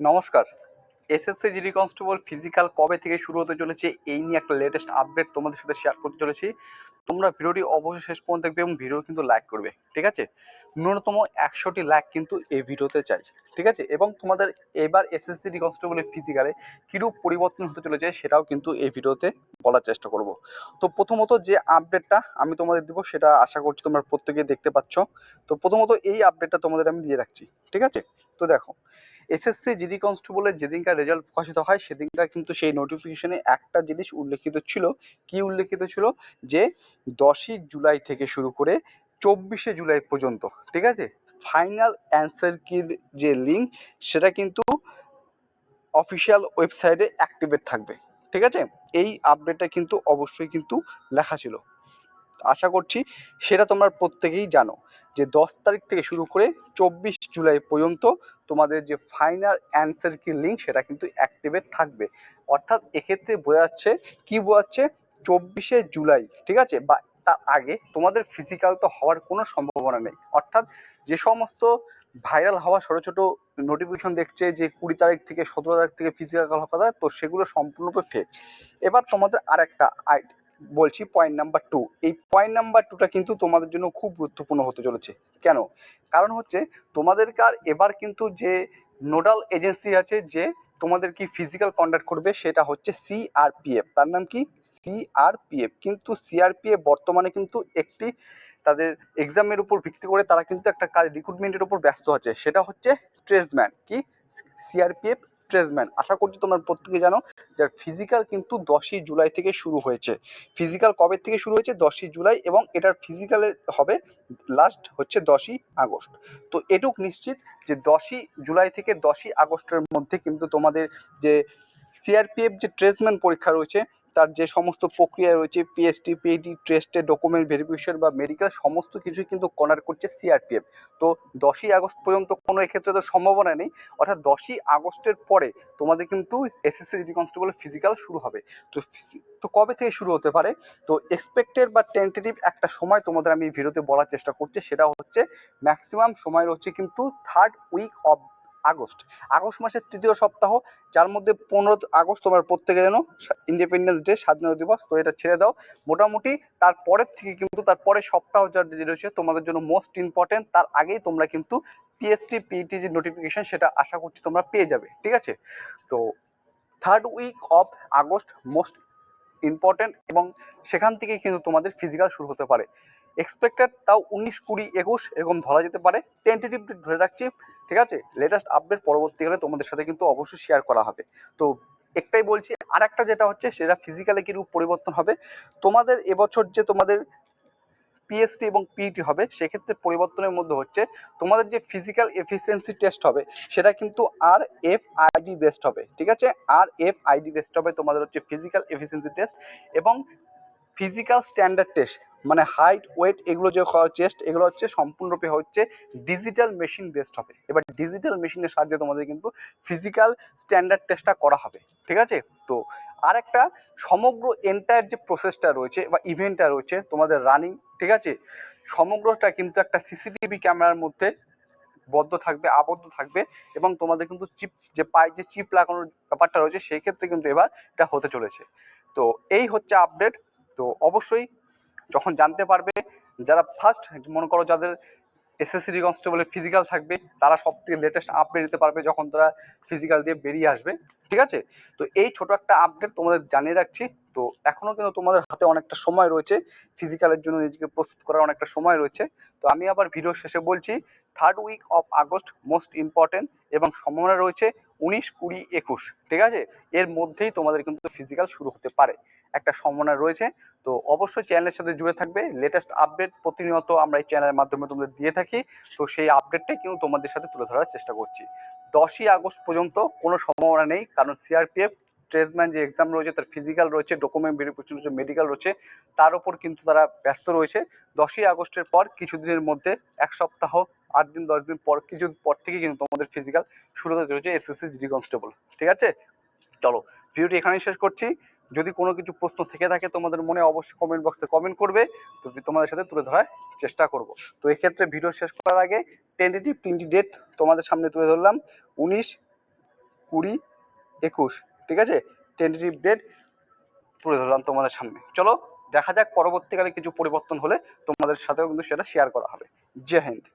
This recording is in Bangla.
নমস্কার। এসএসসি জিডি কনস্টেবল ফিজিক্যাল কবে থেকে শুরু হতে চলেছে এই নিয়ে একটা লেটেস্ট আপডেট তোমাদের সাথে শেয়ার করতে চলেছি। তোমরা ভিডিওটি অবশ্যই শেষ পর্যন্ত দেখবে এবং ভিডিও কিন্তু লাইক করবে, ঠিক আছে? ন্যূনতম একশোটি লাইক কিন্তু এই ভিডিওতে চাই, ঠিক আছে? এবং তোমাদের এবার এসএসসি জিডি কনস্টেবলের ফিজিক্যালে কীরূপ পরিবর্তন হতে চলেছে সেটাও কিন্তু এই ভিডিওতে বলার চেষ্টা করব। তো প্রথমত যে আপডেটটা আমি তোমাদের দেবো সেটা আশা করছি তোমরা প্রত্যেকেই দেখতে পাচ্ছ। তো প্রথমত এই আপডেটটা তোমাদের আমি দিয়ে রাখছি, ঠিক আছে? তো দেখো এসএসসি জিডি কনস্টেবলের যেদিনকার রেজাল্ট প্রকাশিত হয়, সেদিনকার কিন্তু সেই নোটিফিকেশনে একটা জিনিস উল্লেখিত ছিল। কি উল্লেখিত ছিল? যে দশই জুলাই থেকে শুরু করে চব্বিশে জুলাই পর্যন্ত, ঠিক আছে? ফাইনাল অ্যান্সার কির যে লিঙ্ক সেটা কিন্তু অফিসিয়াল ওয়েবসাইটে অ্যাক্টিভেট থাকবে, ঠিক আছে? এই আপডেটটা কিন্তু অবশ্যই কিন্তু লেখা ছিল। আশা করছি সেটা তোমরা প্রত্যেকেই জানো যে দশ তারিখ থেকে শুরু করে চব্বিশ জুলাই পর্যন্ত তোমাদের যে ফাইনাল অ্যান্সার কি লিঙ্ক সেটা কিন্তু অ্যাক্টিভেট থাকবে। অর্থাৎ এক্ষেত্রে বোঝাচ্ছে কি বোঝাচ্ছে চব্বিশে জুলাই, ঠিক আছে? বা তার আগে তোমাদের ফিজিক্যাল তো হওয়ার কোনো সম্ভাবনা নেই। অর্থাৎ যে সমস্ত ভাইরাল হওয়া ছোটো ছোটো নোটিফিকেশন দেখছে যে কুড়ি তারিখ থেকে, সতেরো তারিখ থেকে ফিজিক্যাল কথা, তো সেগুলো সম্পূর্ণরূপে ফেক এবার তোমাদের আর একটা বলছি পয়েন্ট নাম্বার টু এই পয়েন্ট নাম্বার টুটা কিন্তু তোমাদের জন্য খুব গুরুত্বপূর্ণ হতে চলেছে। কেন? কারণ হচ্ছে তোমাদেরকার এবার কিন্তু যে নোডাল এজেন্সি আছে, যে তোমাদের কি ফিজিক্যাল কন্ডাক্ট করবে, সেটা হচ্ছে সিআরপিএফ তার নাম কি? সিআরপিএফ কিন্তু সিআরপিএফ বর্তমানে কিন্তু একটি তাদের এক্সামের উপর ভিত্তি করে তারা কিন্তু একটা কাজ রিক্রুটমেন্টের উপর ব্যস্ত আছে। সেটা হচ্ছে ট্রেসম্যান কি? সিআরপিএফ ট্রেসম্যান আশা করছি তোমার প্রত্যেকে জানো যার ফিজিক্যাল কিন্তু দশই জুলাই থেকে শুরু হয়েছে। ফিজিক্যাল কবে থেকে শুরু হয়েছে? দশই জুলাই এবং এটার ফিজিক্যালের হবে লাস্ট হচ্ছে দশই আগস্ট। তো এটুক নিশ্চিত যে দশই জুলাই থেকে দশই আগস্টের মধ্যে কিন্তু তোমাদের যে সিআরপিএফ যে ট্রেসম্যান পরীক্ষা রয়েছে তার যে সমস্ত প্রক্রিয়া রয়েছে পিএসটি পিএইটি টেস্টে ডকুমেন্ট ভেরিফিকেশন বা মেডিকেল সমস্ত কিছুই কিন্তু কনার করছে সিআরপিএফ তো দশই আগস্ট পর্যন্ত কোনো এক্ষেত্রে তো সম্ভাবনা নেই, অর্থাৎ দশই আগস্টের পরে তোমাদের কিন্তু এসএসসি জিডি কনস্টেবলের ফিজিক্যাল শুরু হবে। তো তো কবে থেকে শুরু হতে পারে? তো এক্সপেক্টেড বা টেন্টেটিভ একটা সময় তোমাদের আমি ভিডিওতে বলার চেষ্টা করছি, সেটা হচ্ছে ম্যাক্সিমাম সময় হচ্ছে কিন্তু third week of August. August মাসের তৃতীয় সপ্তাহ, যার মধ্যে পনেরো আগস্ট তোমার প্রত্যেকে যেন ইন্ডিপেন্ডেন্স ডে স্বাধীনতা দিবস, তো এটা ছেড়ে দাও। মোটামুটি তারপরের থেকে কিন্তু তারপরে সপ্তাহ যে রয়েছে তোমাদের জন্য মোস্ট ইম্পর্টেন্ট তার আগেই তোমরা কিন্তু পিএসটি পিইটি যে নোটিফিকেশন সেটা আশা করছি তোমরা পেয়ে যাবে, ঠিক আছে? তো third week of August most important এবং সেখান থেকেই কিন্তু তোমাদের ফিজিক্যাল শুরু হতে পারে। এক্সপেক্টেড তাও উনিশ, কুড়ি, একুশ এরকম ধরা যেতে পারে। টেন্টেটিভ ধরে রাখছি, ঠিক আছে? লেটেস্ট আপডেট পরবর্তীকালে তোমাদের সাথে কিন্তু অবশ্যই শেয়ার করা হবে। তো একটাই বলছি আর একটা যেটা হচ্ছে, সেটা ফিজিক্যালে কিরূপ পরিবর্তন হবে? তোমাদের এবছর যে তোমাদের পিএসটি এবং পিইটি হবে, সেক্ষেত্রে পরিবর্তনের মধ্যে হচ্ছে, তোমাদের যে ফিজিক্যাল এফিসিয়েন্সি টেস্ট হবে, সেটা কিন্তু আর এফ আইডি বেস্ট হবে, ঠিক আছে? আর এফ আইডি বেস্ট হবে তোমাদের হচ্ছে ফিজিক্যাল এফিসিয়েন্সি টেস্ট এবং ফিজিক্যাল স্ট্যান্ডার্ড টেস্ট মানে হাইট ওয়েট এগুলো যে চেস্ট এগুলো হচ্ছে সম্পূর্ণরূপে হচ্ছে ডিজিটাল মেশিন বেসড হবে। এবার ডিজিটাল মেশিনের সাহায্যে তোমাদের কিন্তু ফিজিক্যাল স্ট্যান্ডার্ড টেস্টটা করা হবে, ঠিক আছে? তো আর একটা সমগ্র এন্টায়ার যে প্রসেসটা রয়েছে বা ইভেন্টটা রয়েছে তোমাদের রানিং ঠিক আছে? সমগ্রটা কিন্তু একটা সিসিটিভি ক্যামেরার মধ্যে বদ্ধ থাকবে, আবদ্ধ থাকবে এবং তোমাদের কিন্তু চিপ যে পায়ে যে চিপ লাগানোর ব্যাপারটা রয়েছে, সেই ক্ষেত্রে কিন্তু এবার এটা হতে চলেছে। তো এই হচ্ছে আপডেট তো অবশ্যই যখন জানতে পারবে, যারা ফার্স্ট মনে করো যাদের এসএসসি কনস্টেবলের ফিজিক্যাল থাকবে, তারা সব থেকে লেটেস্ট আপডেট দিতে পারবে যখন তারা ফিজিক্যাল দিয়ে বেরিয়ে আসবে, ঠিক আছে? তো এই ছোট একটা আপডেট তোমাদের জানিয়ে রাখছি। তো এখনও কিন্তু তোমাদের হাতে অনেকটা সময় রয়েছে ফিজিক্যালের জন্য নিজেকে প্রস্তুত করার অনেকটা সময় রয়েছে। তো আমি আবার ভিডিও শেষে বলছি third week of August most important এবং সম্ভাবনা রয়েছে উনিশ কুড়ি একুশ, ঠিক আছে? এর মধ্যেই তোমাদের কিন্তু ফিজিক্যাল শুরু হতে পারে। একটা সম্ভাবনা রয়েছে। তো অবশ্যই চ্যানেলের সাথে জুড়ে থাকবে। লেটেস্ট আপডেট প্রতিনিয়ত আমরা এই চ্যানেলের মাধ্যমে তোমাদের দিয়ে থাকি। তো সেই আপডেটটাই কিন্তু তোমাদের সাথে তুলে ধরার চেষ্টা করছি। দশই আগস্ট পর্যন্ত কোনো সম্ভাবনা নেই, কারণ সিআরপিএফ ট্রেসম্যান যে এক্সাম রয়েছে, তার ফিজিক্যাল রয়েছে ডকুমেন্ট ভেরিফিকেশন রয়েছে মেডিকেল রয়েছে, তার উপর কিন্তু তারা ব্যস্ত রয়েছে। দশই আগস্টের পর কিছুদিনের মধ্যে, এক সপ্তাহ, আট দিন, দশ দিন পর কিছু পর থেকে কিন্তু তোমাদের ফিজিক্যাল শুরু হতে চলেছে এসএসসি জিডি কনস্টেবল ঠিক আছে? চলো ভিডিওটি এখানেই শেষ করছি। যদি কোনো কিছু প্রশ্ন থেকে থাকে, তোমাদের মনে অবশ্যই কমেন্ট বক্সে কমেন্ট করবে। তো তোমাদের সাথে তুলে ধরার চেষ্টা করব। তো এক্ষেত্রে ভিডিও শেষ করার আগে টেন্টেটিভ তিনটি ডেট তোমাদের সামনে তুলে ধরলাম। উনিশ, কুড়ি, একুশ, ঠিক আছে? টেন্টেটিভ ডেট তুলে ধরলাম তোমাদের সামনে। চলো, দেখা যাক পরবর্তীকালে কিছু পরিবর্তন হলে তোমাদের সাথেও কিন্তু সেটা শেয়ার করা হবে। জয় হিন্দ।